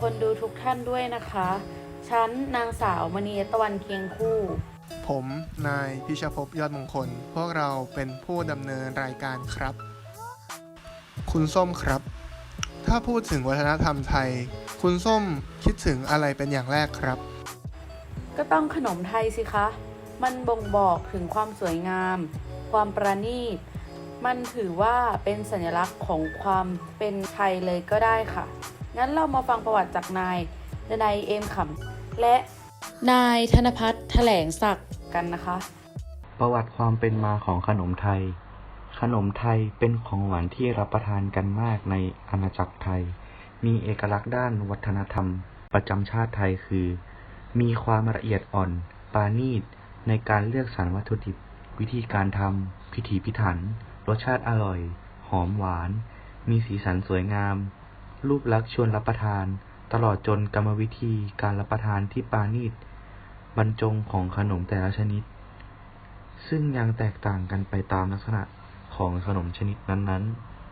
คนดูทุกท่านด้วยนะคะ ฉันนางสาวมณีตะวันเคียงคู่ ผม นายพิชภพยอดมงคล พวกเราเป็นผู้ดำเนินรายการครับ คุณส้มครับ ถ้าพูดถึงวัฒนธรรมไทย คุณส้มคิดถึงอะไรเป็นอย่างแรกครับ ก็ต้องขนมไทยสิคะ มันบ่งบอกถึงความสวยงาม ความประณีต มันถือว่าเป็นสัญลักษณ์ของความเป็นไทยเลยก็ได้ค่ะ งั้นเรามาฟังประวัติจากนายดนายเอมขำและนายธนพัฒน์แถลงศักดิ์กันนะคะ ประวัติความเป็นมาของขนมไทย ขนมไทยเป็นของหวานที่รับประทานกันมากในอาณาจักรไทย มีเอกลักษณ์ด้านวัฒนธรรม ประจำชาติไทยคือ มีความละเอียดอ่อนปราณีตในการเลือกสรรวัตถุดิบ วิธีการทำพิถีพิถัน รสชาติอร่อย หอมหวาน มีสีสันสวยงาม รูปลักษณ์ชวนรับประทาน ตลอดจนกรรมวิธีการรับประทานที่ปราณีตบรรจงของขนมแต่ละชนิด ซึ่งยังแตกต่างกันไปตามลักษณะของขนมชนิดนั้น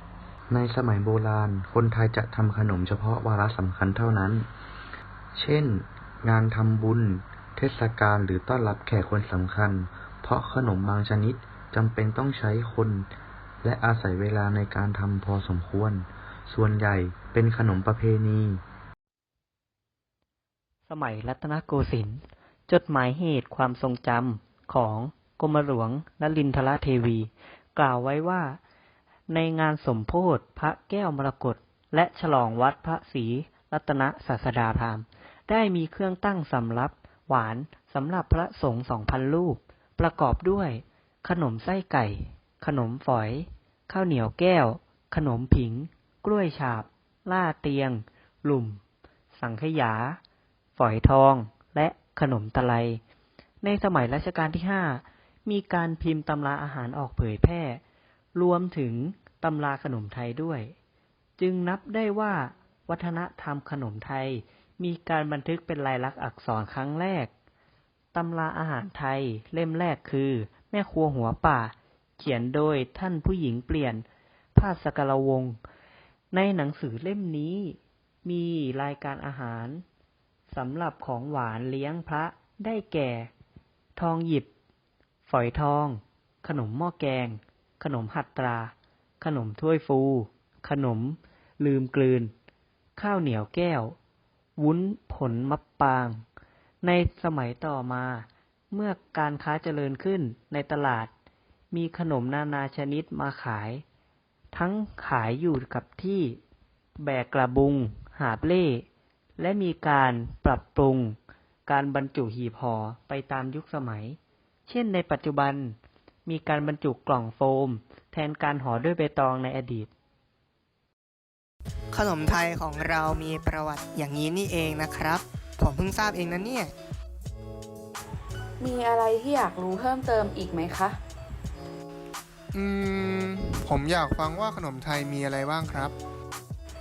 ๆ ในสมัยโบราณ คนไทยจะทำขนมเฉพาะวาระสำคัญเท่านั้น เช่น งานทำบุญ เทศกาลหรือต้อนรับแขกคนสำคัญ เพราะขนมบางชนิดจำเป็นต้องใช้คน และอาศัยเวลาในการทำพอสมควร ส่วนใหญ่เป็นขนมประเพณี สมัยรัตนโกสินทร์จดหมายเหตุความทรงจำของกรมหลวงนลินทรเทวี กล่าวไว้ว่า ในงานสมโพธิพระแก้วมรกตและฉลองวัดพระศรีรัตนศาสดาพรามได้มีเครื่องตั้งสำรับหวานสำหรับพระสงฆ์สองพันรูป ประกอบด้วย ขนมไส้ไก่ ขนมฝอย ข้าวเหนียวแก้ว ขนมผิง กล้วยฉาบ ล่าเตียง หลุ่มสังขยา ฝอยทอง และขนมตะไล ในสมัยรัชกาลที่ห้า มีการพิมพ์ตำราอาหารออกเผยแพร่ รวมถึงตำราขนมไทยด้วย จึงนับได้ว่า วัฒนธรรมขนมไทย มีการบันทึกเป็นลายลักษณ์อักษรครั้งแรก ตำราอาหารไทยเล่มแรกคือ แม่ครัวหัวป่า เขียนโดยท่านผู้หญิงเปลี่ยน ภาสกรวงศ์ ในหนังสือเล่มนี้ มีรายการอาหารสำหรับของหวานเลี้ยงพระได้แก่ ทองหยิบ ฝอยทอง ขนมหม้อแกง ขนมหัตตรา ขนมถ้วยฟู ขนม ลืมกลืน ข้าวเหนียวแก้ว วุ้นผลมะปาง ในสมัยต่อมา เมื่อการค้าเจริญขึ้นในตลาด มีขนมนานาชนิดมาขาย ทั้งขายอยู่กับที่ แบกกระบุง หาบเล่ และมีการปรับปรุง การบรรจุหีบห่อไปตามยุคสมัย เช่นในปัจจุบันมีการบรรจุกล่องโฟม แทนการห่อด้วยใบตองในอดีต ขนมไทยของเรามีประวัติอย่างนี้นี่เองนะครับ ผมเพิ่งทราบเองนะเนี่ย มีอะไรที่อยากรู้เพิ่มเติมอีกไหมคะ อืม ผมอยากฟังว่าขนมไทยมีอะไรบ้างครับ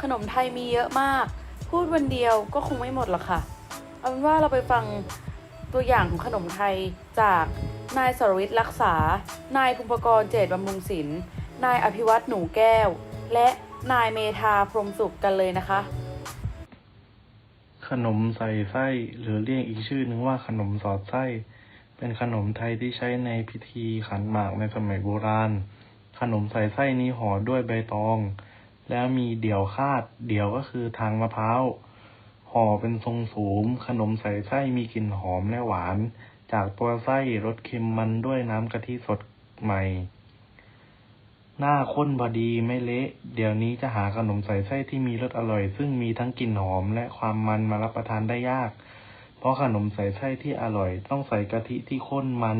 ขนมไทยมีเยอะมาก พูดวันเดียวก็คงไม่หมดหรอกค่ะ เอาเป็นว่าเราไปฟังตัวอย่างของขนมไทยจากนายสรวิทย์รักษา นายภูมิกรเจตบำรุงศิลป์ นายอภิวัตหนูแก้ว และนายเมธาพรหมสุขกันเลยนะคะ ขนมใส่ไส้ หรือเรียกอีกชื่อนึงว่าขนมสอดไส้ เป็นขนมไทยที่ใช้ในพิธีขันหมากในสมัยโบราณ ขนมใส่ไส้นี้ห่อด้วยใบตอง แล้วมีเดี่ยวคาด เดี่ยวก็คือทางมะพร้าว ห่อเป็นทรงสูง ขนมใส่ไส้มีกลิ่นหอมและหวาน จากตัวไส้รสเค็มมันด้วยน้ำกะทิสดใหม่ หน้าข้นพอดีไม่เละ เดี๋ยวนี้จะหาขนมใส่ไส้ที่มีรสอร่อย ซึ่งมีทั้งกลิ่นหอมและความมันมารับประทานได้ยาก เพราะขนมใส่ไส้ที่อร่อย ต้องใส่กะทิที่ข้นมัน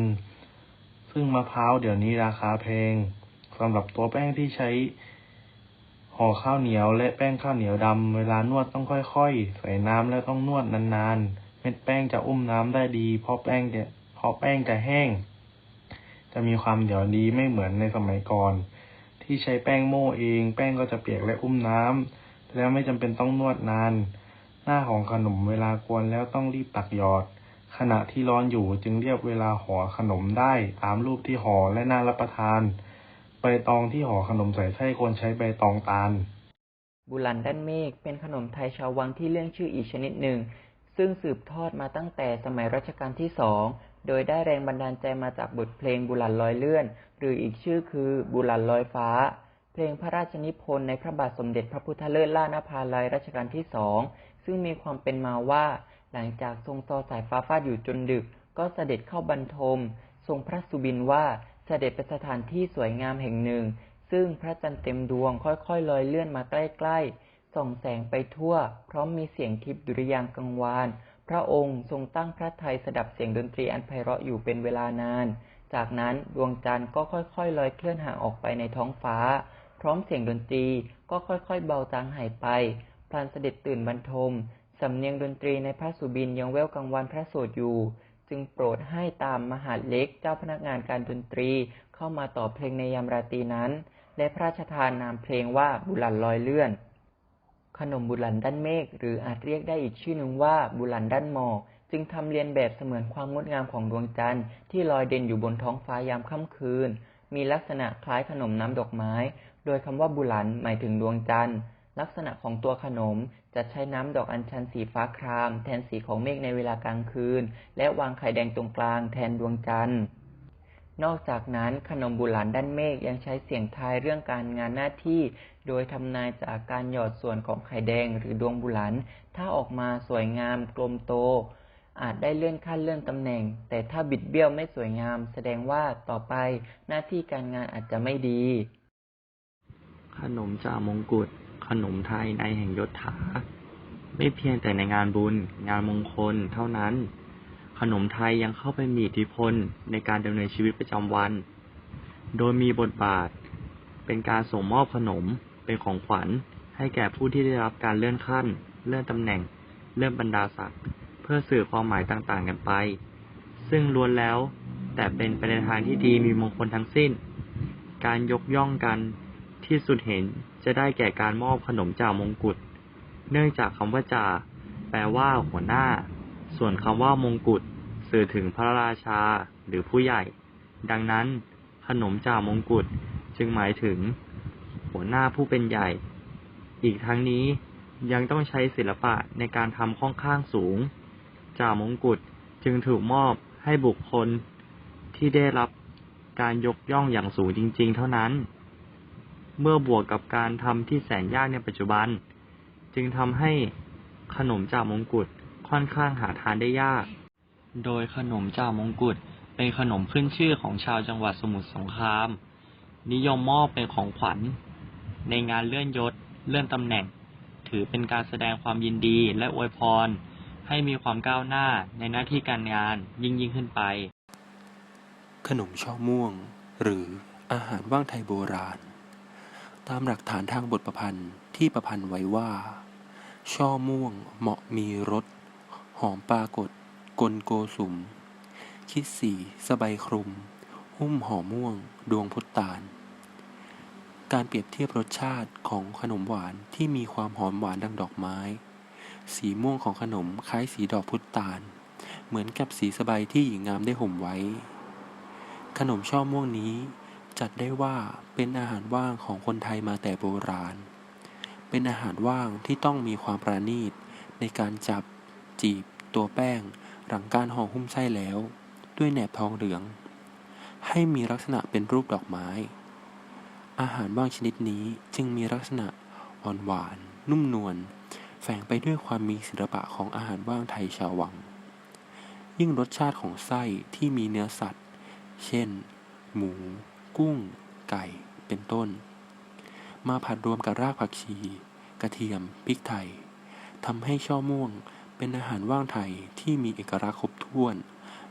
ซึ่งมะพร้าวเดี๋ยวนี้ราคาแพงสำหรับตัวแป้งที่ใช้ห่อข้าวเหนียวและแป้งข้าวเหนียวดำเวลานวดต้องค่อยๆ ใส่น้ำและต้องนวดนานๆ เม็ดแป้งจะอุ้มน้ำได้ดีเพราะแป้งจะเพราะแป้งจะแห้ง จะมีความเหนียวดีไม่เหมือนในสมัยก่อน ที่ใช้แป้งโม่เอง แป้งก็จะเปียกและอุ้มน้ำแล้วไม่จำเป็นต้องนวดนาน น้าของขนมเวลากวนแล้วต้องรีบตักหยอด ขณะที่ร้อนอยู่จึงเรียกเวลาห่อขนมได้ตามรูปที่ห่อและน่ารับประทาน ใบตองที่ห่อขนมใส่ไส้ควรใช้ใบตองตาล บุลันด้านเมฆเป็นขนมไทยชาววังที่เรื่องชื่ออีกชนิดหนึ่ง ซึ่งสืบทอดมาตั้งแต่สมัยรัชกาลที่สองโดยได้แรงบันดาลใจมาจากบทเพลงบุลันลอยเลื่อน หรืออีกชื่อคือบุลันลอยฟ้า เพลงพระราชนิพนธ์ในพระบาทสมเด็จพระพุทธเลิศล่านภาลัยรัชกาลที่สอง ซึ่งมีความเป็นมาว่า หลังจากทรงซอสายฟ้าฟาดอยู่จนดึก ก็เสด็จเข้าบรรทม ทรงพระสุบินว่าเสด็จไปสถานที่สวยงามแห่งหนึ่ง ซึ่งพระจันทร์เต็มดวงค่อยๆลอยเลื่อนมาใกล้ๆ ส่องแสงไปทั่ว พร้อมมีเสียงทิพย์ดุริยางค์กังวาน พระองค์ทรงตั้งพระทัยสดับเสียงดนตรีอันไพเราะอยู่เป็นเวลานาน จากนั้นดวงจันทร์ก็ค่อยๆลอยเคลื่อนห่างออกไปในท้องฟ้า พร้อมเสียงดนตรีก็ค่อยๆเบาจางหายไป พลันเสด็จตื่นบรรทม สำเนียงดนตรีในพระสุบินยังแววกังวานพระโสดอยู่ จึงโปรดให้ตามมหาเล็กเจ้าพนักงานการดนตรีเข้ามาต่อเพลงในยามราตรีนั้น และพระราชทานนามเพลงว่าบุหลันลอยเลื่อน ขนมบุหลันด้านเมฆหรืออาจเรียกได้อีกชื่อหนึ่งว่าบุหลันด้านหมอกจึงทำเรียนแบบเสมือนความงดงามของดวงจันทร์ที่ลอยเด่นอยู่บนท้องฟ้ายามค่ำคืน มีลักษณะคล้ายขนมน้ำดอกไม้ โดยคำว่าบุหลันหมายถึงดวงจันทร์ ลักษณะของตัวขนมจะใช้น้ำดอกอัญชันสีฟ้าคราม แทนสีของเมฆในเวลากลางคืน และวางไข่แดงตรงกลางแทนดวงจันทร์ นอกจากนั้นขนมบุหลันด้านเมฆยังใช้เสียงทายเรื่องการงานหน้าที่ โดยทำนายจากการหยอดส่วนของไข่แดงหรือดวงบุหลันถ้าออกมาสวยงามกลมโต อาจได้เลื่อนขั้นเลื่อนตำแหน่ง แต่ถ้าบิดเบี้ยวไม่สวยงาม แสดงว่าต่อไปหน้าที่การงานอาจจะไม่ดี ขนมจ่ามงกุฎ ขนมไทยในแห่งยศถา ไม่เพียงแต่ในงานบุญ งานมงคลเท่านั้น ขนมไทยยังเข้าไปมีอิทธิพลในการดำเนินชีวิตประจำวัน โดยมีบทบาท เป็นการส่งมอบขนมเป็นของขวัญ ให้แก่ผู้ที่ได้รับการเลื่อนขั้น เลื่อนตำแหน่ง เลื่อนบรรดาศักดิ์เพื่อสื่อความหมายต่างๆ กันไป ซึ่งล้วนแล้วแต่เป็นไปในทางที่ดีมีมงคลทั้งสิ้น การยกย่องกัน ที่สุดเห็นจะได้แก่การมอบขนมจ่ามงกุฎ เนื่องจากคำว่าจ่าแปลว่าหัวหน้า ส่วนคำว่ามงกุฎสื่อถึงพระราชาหรือผู้ใหญ่ ดังนั้น ขนมจ่ามงกุฎจึงหมายถึง หัวหน้าผู้เป็นใหญ่ อีกทั้งนี้ยังต้องใช้ศิลปะในการทำค่อนข้างสูง จ่ามงกุฎจึงถูกมอบให้บุคคลที่ได้รับการยกย่องอย่างสูงจริง ๆ เท่านั้น เมื่อบวกกับการทำที่แสนยากในปัจจุบัน จึงทำให้ขนมจ่ามงกุฎค่อนข้างหาทานได้ยาก โดยขนมจ่ามงกุฎเป็นขนมขึ้นชื่อของชาวจังหวัดสมุทรสงคราม นิยมมอบเป็นของขวัญ ในงานเลื่อนยศ เลื่อนตำแหน่ง ถือเป็นการแสดงความยินดีและอวยพร ให้มีความก้าวหน้าในหน้าที่การงานยิ่งยิ่งขึ้นไป ขนมช่อม่วง หรืออาหารว่างไทยโบราณ ตามหลักฐานทางบทประพันธ์ที่ประพันธ์ไว้ว่า ช่อม่วงเหมาะมีรสหอมปรากฏ กลโกสุม คิดสีสบายคลุม หุ้มห่อม่วง ดวงพุตตานการเปรียบเทียบรสชาติของขนมหวานที่มีความหอมหวานดังดอกไม้ สีม่วงของขนมคล้ายสีดอกพุตตานเหมือนกับสีสบายที่หญิงงามได้ห่มไว้ ขนมช่อม่วงนี้ จัดได้ว่าเป็นอาหารว่างของคนไทยมาแต่โบราณ เป็นอาหารว่างที่ต้องมีความประณีต ในการจับ จีบ ตัวแป้ง หลังการห่อหุ้มไส้แล้ว ด้วยแหนบทองเหลือง ให้มีลักษณะเป็นรูปดอกไม้ อาหารว่างชนิดนี้จึงมีลักษณะอ่อนหวาน นุ่มนวลแฝงไปด้วยความมีศิลปะของอาหารว่างไทยชาววัง ยิ่งรสชาติของไส้ที่มีเนื้อสัตว์ เช่น หมู กุ้ง ไก่ เป็นต้น มาผัดรวมกับรากผักชี กระเทียม พริกไทยทำให้ช่อม่วงเป็นอาหารว่างไทยที่มีเอกลักษณ์ครบถ้วน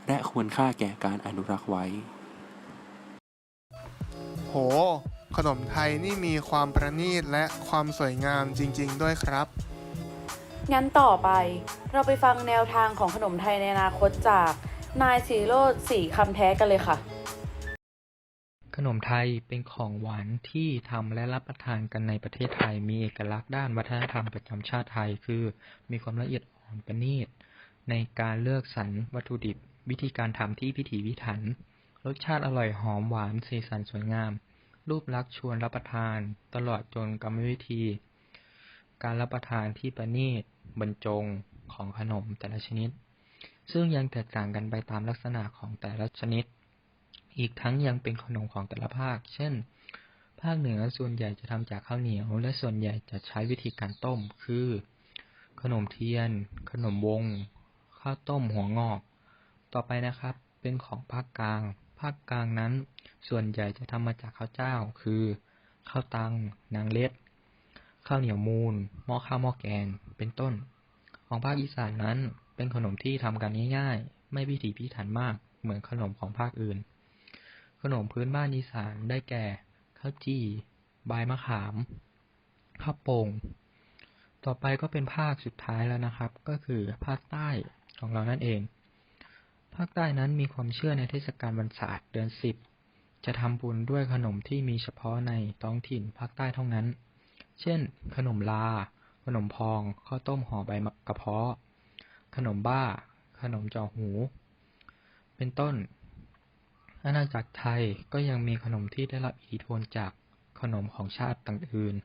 และควรค่าแก่การอนุรักษ์ไว้ โห ขนมไทยนี่มีความประณีตและความสวยงามจริง ๆ ด้วยครับ งั้นต่อไปเราไปฟังแนวทางของขนมไทยในอนาคตจาก นายสีโรดสีคำแท้กันเลยค่ะ ขนมไทยเป็นของหวานที่ทำและรับประทานกันในประเทศไทย มีเอกลักษณ์ด้านวัฒนธรรมประจำชาติไทย คือมีความละเอียดอ่อนประณีต ในการเลือกสรรวัตถุดิบ วิธีการทำที่พิถีพิถัน รสชาติอร่อยหอมหวานสีสันสวยงาม รูปลักษณ์ชวนรับประทาน ตลอดจนกรรมวิธี การรับประทานที่ประณีตบรรจงของขนมแต่ละชนิด ซึ่งยังแตกต่างกันไปตามลักษณะของแต่ละชนิด อีกทั้งยังเป็นขนมของแต่ละภาค เช่น ภาคเหนือส่วนใหญ่จะทำจากข้าวเหนียว และส่วนใหญ่จะใช้วิธีการต้ม คือ ขนมเทียน ขนมวง ข้าวต้มหัวงอก ต่อไปนะครับ เป็นของภาคกลาง ภาคกลางนั้น ส่วนใหญ่จะทำมาจากข้าวเจ้า คือข้าวตัง นางเล็ด ข้าวเหนียวมูนหม้อข้าวหม้อแกง เป็นต้น ของภาคอีสานนั้น เป็นขนมที่ทำกันง่ายๆ ไม่พิถีพิถันมาก เหมือนขนมของภาคอื่น ขนมพื้นบ้านอีสานได้แก่ ข้าวจี่ ใบมะขาม ข้าวโป่ง ต่อไปก็เป็นภาคสุดท้ายแล้วนะครับ ก็คือภาคใต้ของเรานั่นเอง ภาคใต้นั้นมีความเชื่อในเทศกาลวันศาสตร์เดือนสิบ จะทำบุญด้วยขนมที่มีเฉพาะในท้องถิ่นภาคใต้เท่านั้น เช่น ขนมลา ขนมพอง ข้าวต้มห่อใบมะกระเพาะ ขนมบ้า ขนมจอหู เป็นต้น อาณาจักรไทยก็ยังมีขนมที่ได้รับอิทธิพลจากขนมของชาติต่างอื่น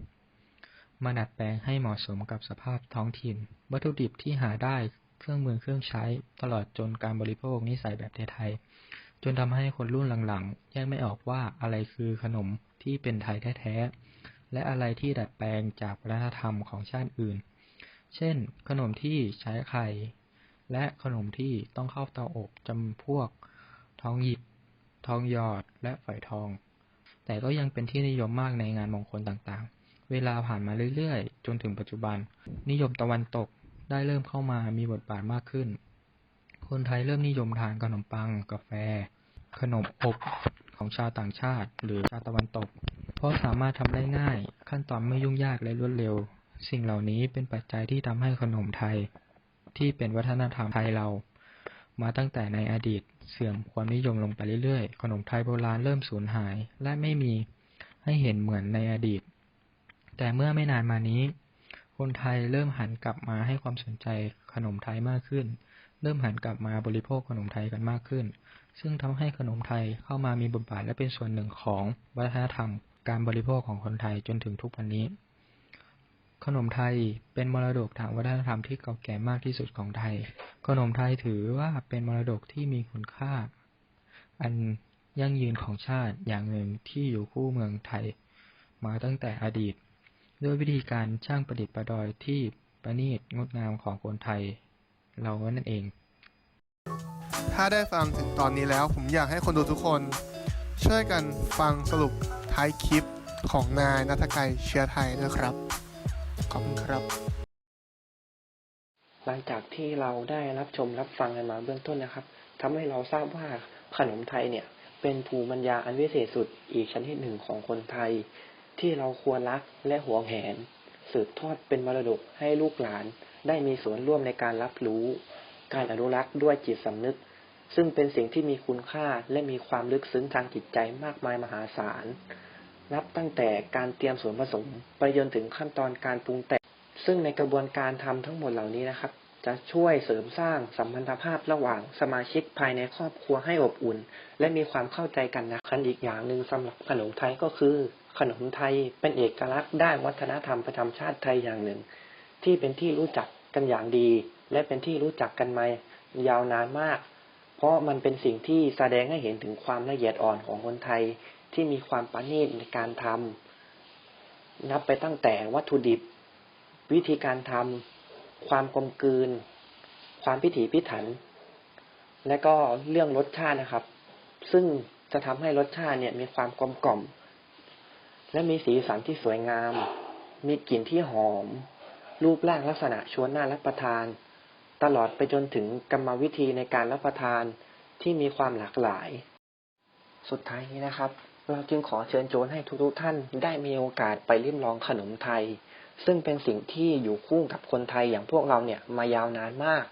มาดัดแปลงให้เหมาะสมกับสภาพท้องถิ่น วัตถุดิบที่หาได้ เครื่องมือเครื่องใช้ ตลอดจนการบริโภคนิสัยแบบไทยๆ จนทำให้คนรุ่นหลังๆ แยกไม่ออกว่าอะไรคือขนมที่เป็นไทยแท้ๆ และอะไรที่ดัดแปลงจากวัฒนธรรมของชาติอื่น เช่น ขนมที่ใช้ไข่ และขนมที่ต้องเข้าเตาอบจำพวกท้องหยิบ ทองหยอด และฝอยทอง แต่ก็ยังเป็นที่นิยมมากในงานมงคลต่างๆ เวลาผ่านมาเรื่อยๆ จนถึงปัจจุบัน นิยมตะวันตกได้เริ่มเข้ามามีบทบาทมากขึ้น คนไทยเริ่มนิยมทานขนมปัง กาแฟ ขนมอบของชาวต่างชาติ หรือชาวตะวันตก เพราะสามารถทำได้ง่าย ขั้นตอนไม่ยุ่งยากและรวดเร็ว สิ่งเหล่านี้เป็นปัจจัยที่ทำให้ขนมไทย ที่เป็นวัฒนธรรมไทยเรา มาตั้งแต่ในอดีต เสื่อมความนิยมลงไปเรื่อยๆ ขนมไทยโบราณเริ่มสูญหาย และไม่มีให้เห็นเหมือนในอดีต แต่เมื่อไม่นานมานี้ คนไทยเริ่มหันกลับมาให้ความสนใจขนมไทยมากขึ้น เริ่มหันกลับมาบริโภคขนมไทยกันมากขึ้น ซึ่งทำให้ขนมไทยเข้ามามีบทบาทและเป็นส่วนหนึ่งของวัฒนธรรม การบริโภคของคนไทยจนถึงทุกวันนี้ขนมไทยเป็นมรดกทางวัฒนธรรมที่เก่าแก่มากที่สุดของไทย ขนมไทยถือว่าเป็นมรดกที่มีคุณค่า อันยั่งยืนของชาติอย่างหนึ่งที่อยู่คู่เมืองไทยมาตั้งแต่อดีต ด้วยวิธีการช่างประดิษฐ์ประดอยที่ประณีตงดงามของคนไทย เรานั่นเอง ถ้าได้ฟังถึงตอนนี้แล้วผมอยากให้คนดูทุกคน ช่วยกันฟังสรุปท้ายคลิปของนายนัทไกรเชื้อไทยด้วยครับ ขอบคุณครับ หลังจากที่เราได้รับชมรับฟังกันมาเบื้องต้นนะครับทำให้เราทราบว่าขนมไทยเนี่ย เป็นภูมิปัญญาอันวิเศษสุดอีกชนิดหนึ่งของคนไทย ที่เราควรรักและหวงแหน สืบทอดเป็นมรดกให้ลูกหลาน ได้มีส่วนร่วมในการรับรู้ การอนุรักษ์ด้วยจิตสำนึก ซึ่งเป็นสิ่งที่มีคุณค่าและมีความลึกซึ้งทางจิตใจมากมายมหาศาลนับตั้งแต่การเตรียมส่วนผสมไปจนถึงขั้นตอนการปรุงแต่ง ซึ่งในกระบวนการทำทั้งหมดเหล่านี้นะครับ จะช่วยเสริมสร้างสัมพันธภาพระหว่างสมาชิกภายในครอบครัวให้อบอุ่น และมีความเข้าใจกันนะคันอีกอย่างหนึ่งสำหรับขนมไทยก็คือ ขนมไทยเป็นเอกลักษณ์ด้านวัฒนธรรมประจำชาติไทยอย่างหนึ่ง ที่เป็นที่รู้จักกันอย่างดี และเป็นที่รู้จักกันมายาวนานมาก เพราะมันเป็นสิ่งที่แสดงให้เห็นถึงความละเอียดอ่อนของคนไทยที่มีความประณีตในการทำนับไปตั้งแต่วัตถุดิบ วิธีการทำความกลมกลืน ความพิถีพิถัน และก็เรื่องรสชาตินะครับ ซึ่งจะทำให้รสชาติเนี่ยมีความกลมกล่อม และมีสีสันที่สวยงาม มีกลิ่นที่หอม รูปร่างลักษณะชวนน่ารับประทาน ตลอดไปจนถึงกรรมวิธีในการรับประทานที่มีความหลากหลาย สุดท้ายนี้นะครับ เราจึงขอเชิญชวนให้ทุกๆท่านได้มีโอกาสไปริมลองขนมไทย ซึ่งเป็นสิ่งที่อยู่คู่กับคนไทยอย่างพวกเราเนี่ยมายาวนานมาก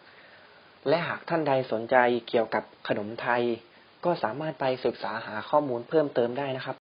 และหากท่านใดสนใจเกี่ยวกับขนมไทย ก็สามารถไปศึกษาหาข้อมูลเพิ่มเติมได้นะครับ